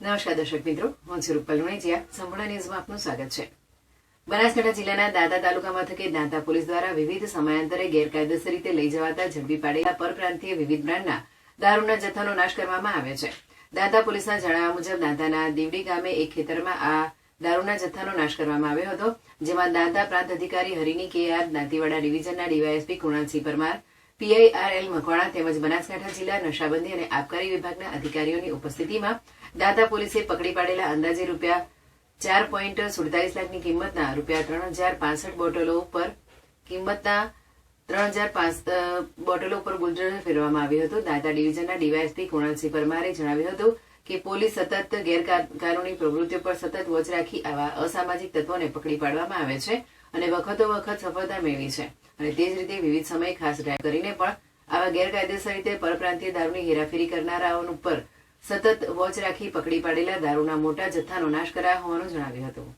નમસ્કાર દર્શક મિત્રો, હું છું રૂપલ લુણીચિયા સંપૂર્ણ ન્યૂઝમાં આપનું સ્વાગત છે. બનાસકાંઠા જિલ્લાના દાદા તાલુકા મથકે દાંતા પોલીસ દ્વારા વિવિધ સમયાંતરે ગેરકાયદેસર રીતે લઈ જવાતા ઝડપી પાડેલા પરપ્રાંતીય વિવિધ બ્રાન્ડના દારૂના જથ્થાનો નાશ કરવામાં આવ્યો છે. દાંતા પોલીસના જણાવ્યા મુજબ, દાંતાના દીવડી ગામે એક ખેતરમાં આ દારૂના જથ્થાનો નાશ કરવામાં આવ્યો હતો, જેમાં દાંતા પ્રાંત અધિકારી હરિની કે Dantiwada ડિવિઝનના DYSP Krunalsinh Parmar PI R L Makwana તેમજ બનાસકાંઠા જિલ્લા નશાબંધી અને આબકારી વિભાગના અધિકારીઓની ઉપસ્થિતિમાં દાંતા પોલીસે પકડી પાડેલા અંદાજે રૂપિયા ચાર પોઈન્ટ સુડતાલીસ લાખની કિંમતના રૂપિયા ત્રણ હજાર પાસઠ બોટલો ઉપર કિંમતના ત્રણ હજાર પાંચ બોટલો ઉપર બુલડોઝર ફેરવામાં આવ્યું હતું. દાંતા ડિવિઝનના ડીવાયએસપી કુણાલસિંહ પરમારે જણાવ્યું હતું કે પોલીસ સતત ગેરકાનૂની પ્રવૃત્તિઓ પર સતત વોચ રાખી આવા અસામાજિક તત્વોને પકડી પાડવામાં આવે છે. અને વખતો વખત સફળતા મેળવી છે. અને તે જ રીતે વિવિધ સમયે ખાસ ડ્રાઈવ કરીને પણ આવા ગેરકાયદેસર રીતે પરપ્રાંતીય દારૂની હેરાફેરી કરનારાઓ ઉપર સતત વોચ રાખી પકડી પાડેલા દારૂના મોટા જથ્થાનો નાશ કરાયો હોવાનું જણાવ્યું હતું.